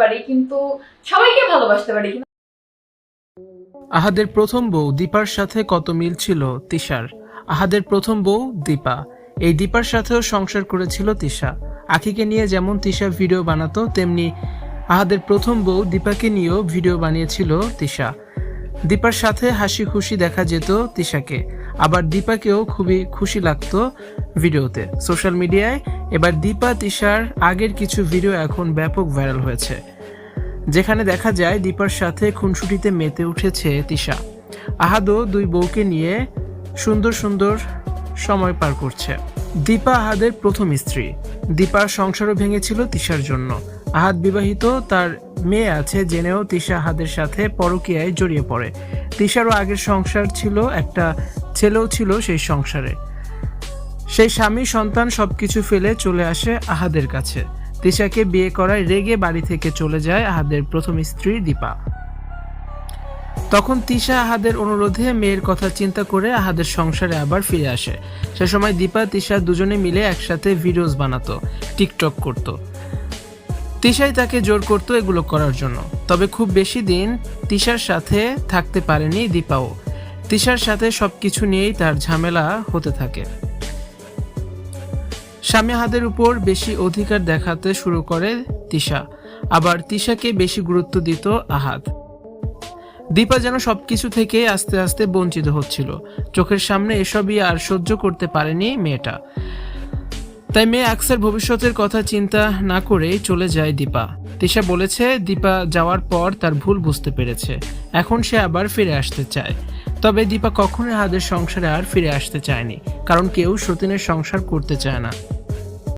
পারি, কিন্তু সবাইকে ভালোবাসতে পারি। আহাদের প্রথম বউ দীপার সাথে কত মিল ছিল তিশার? আহাদের প্রথম বউ দীপা। এই দীপার সাথেও সংসার করেছিল তিশা। আখিকে নিয়ে যেমন তিশা ভিডিও বানাতো, তেমনি আহাদের প্রথম বউ দীপাকে নিয়েও ভিডিও বানিয়েছিল তিশা। দীপার সাথে হাসি খুশি দেখা যেত তিশাকে। আবার দীপাকেও খুবই খুশি লাগতো ভিডিওতে। সোশ্যাল মিডিয়ায় এবার দীপা, তিশার আগের কিছু ভিডিও এখন ব্যাপক ভাইরাল হয়েছে, যেখানে দেখা যায় দীপার সাথে খুনসুটিতে মেতে উঠেছে তিশা। আহাদও দুই বউকে নিয়ে সুন্দর সুন্দর সময় পার করছে। দীপা আহাদের প্রথম স্ত্রী। দীপার সংসারও ভেঙেছিল তিশার জন্য। আহাদ বিবাহিত, তার মেয়ে আছে জেনেও তিশা আহাদের সাথে পরকীয়ায় জড়িয়ে পড়ে। তিশারও আগের সংসার ছিল, একটা ছেলেও ছিল সেই সংসারে। সেই স্বামী, সন্তান সবকিছু ফেলে চলে আসে আহাদের কাছে। তিশাকে বিয়ে করায় রেগে বাড়ি থেকে চলে যায় আহাদের প্রথম স্ত্রী দীপা। তখন তিশা আহাদের অনুরোধে মেয়ের কথা চিন্তা করে আহাদের সংসারে আবার ফিরে আসে। সে সময় দীপা, তিশা দুজনে মিলে একসাথে ভিডিওস বানাতো, টিকটক করত। তিশাই তাকে জোর করতো এগুলো করার জন্য। তবে খুব বেশি দিন তিশার সাথে থাকতে পারেনি দীপাও। তিশার সাথে সবকিছু নিয়েই তার ঝামেলা হতে থাকে। স্বামী হাদের উপর বেশি অধিকার দেখাতে শুরু করে তিশা। আবার তিশাকে বেশি গুরুত্ব দিত আহাদ দীপা যেন সবকিছু থেকে আস্তে আস্তে বঞ্চিত হচ্ছিল। চোখের সামনে এসবই আর সহ্য করতে পারেনি মেয়েটা। তাই মেয়ে আকসার ভবিষ্যতের কথা চিন্তা না করেই চলে যায় দীপা। তিশা বলেছে, দীপা যাওয়ার পর তার ভুল বুঝতে পেরেছে। এখন সে আবার ফিরে আসতে চায়। তবে দীপা কখনোই হাদের সংসারে আর ফিরে আসতে চায়নি, কারণ কেউ সতীনের সংসার করতে চায় না।